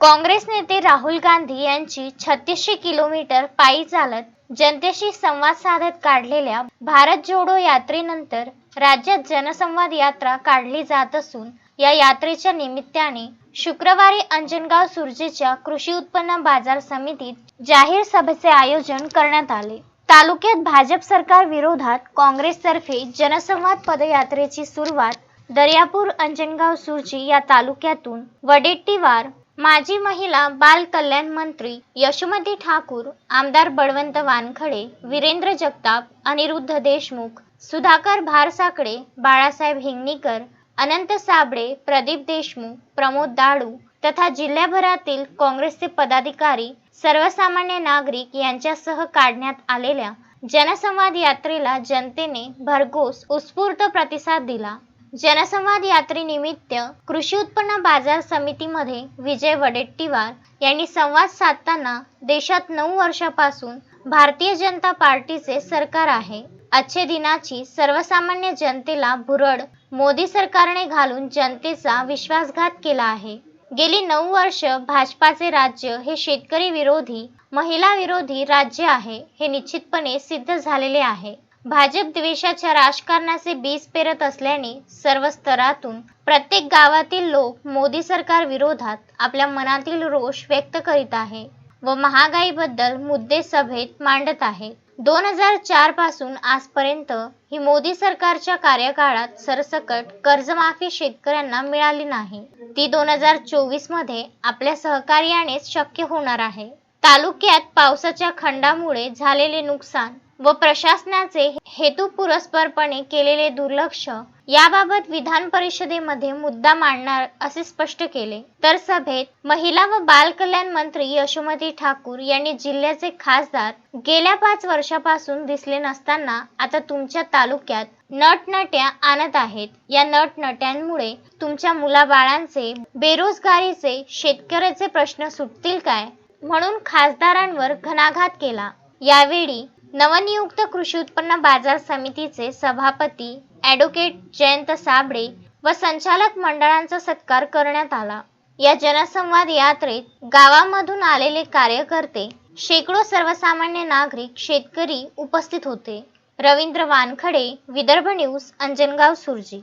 काँग्रेस नेते राहुल गांधी यांची छत्तीसशे किलोमीटर पायी चालत जनतेशी संवाद साधत काढलेल्या भारत जोडो यात्रेनंतर राज्यात जनसंवाद यात्रा काढली जात असून या यात्रेच्या निमित्ताने शुक्रवारी अंजनगाव सुरजेच्या कृषी उत्पन्न बाजार समितीत जाहीर सभेचे आयोजन करण्यात आले. तालुक्यात भाजप सरकार विरोधात काँग्रेसतर्फे जनसंवाद पदयात्रेची सुरुवात दर्यापूर अंजनगाव सुरजी या तालुक्यातून वडेट्टीवार माजी महिला बाल कल्याण मंत्री यशोमती ठाकूर आमदार बळवंत वानखडे वीरेंद्र जगताप अनिरुद्ध देशमुख सुधाकर भारसाकडे बाळासाहेब हिंगणीकर अनंत साबळे प्रदीप देशमुख प्रमोद दाडू तथा जिल्ह्याभरातील काँग्रेसचे पदाधिकारी सर्वसामान्य नागरिक यांच्यासह काढण्यात आलेल्या जनसंवाद यात्रेला जनतेने भरघोस उत्स्फूर्त प्रतिसाद दिला. जनसंवाद यात्रेनिमित्त कृषी उत्पन्न बाजार समितीमध्ये विजय वडेट्टीवार यांनी संवाद साधताना देशात नऊ वर्षापासून भारतीय जनता पार्टीचे सरकार आहे. आजच्या दिनाची सर्वसामान्य जनतेला भुरळ मोदी सरकारने घालून जनतेचा विश्वासघात केला आहे. गेली नऊ वर्ष भाजपाचे राज्य हे शेतकरी विरोधी महिला विरोधी राज्य आहे हे निश्चितपणे सिद्ध झालेले आहे. भाजप द्वेषाच्या राजकारणाचे बीज पेरत असल्याने सर्व स्तरातून प्रत्येक गावातील लोक मोदी सरकार विरोधात आपल्या मनातील रोष व्यक्त करीत आहे व महागाईबद्दल मुद्दे सभेत मांडत आहे. दोन हजार चारपासून आजपर्यंत ही मोदी सरकारच्या कार्यकाळात सरसकट कर्जमाफी शेतकऱ्यांना मिळाली नाही. ती दोन हजार चोवीसमध्ये आपल्या सहकार्यानेच शक्य होणार आहे. तालुक्यात पावसाच्या खंडामुळे झालेले नुकसान व प्रशासनाचे हेतुपुरस्परपणे केलेले दुर्लक्ष याबाबत विधान परिषदेमध्ये मुद्दा मांडणार असे स्पष्ट केले. तर सभेत महिला व बाल कल्याण मंत्री यशोमती ठाकूर यांनी जिल्ह्याचे खासदार गेल्या पाच वर्षापासून दिसले नसताना आता तुमच्या तालुक्यात नटनट्या आणत आहेत. या नटनट्यांमुळे तुमच्या मुलाबाळांचे बेरोजगारीचे शेतकऱ्याचे प्रश्न सुटतील काय? म्हणून खासदारांवर घणाघात केला. यावेळी नवनियुक्त कृषी उत्पन्न बाजार समितीचे सभापती ॲडव्होकेट जयंत साबळे व संचालक मंडळांचा सत्कार करण्यात आला. या जनसंवाद यात्रेत गावामधून आलेले कार्यकर्ते शेकडो सर्वसामान्य नागरिक शेतकरी उपस्थित होते. रवींद्र वानखडे विदर्भ न्यूज अंजनगाव सुरजी.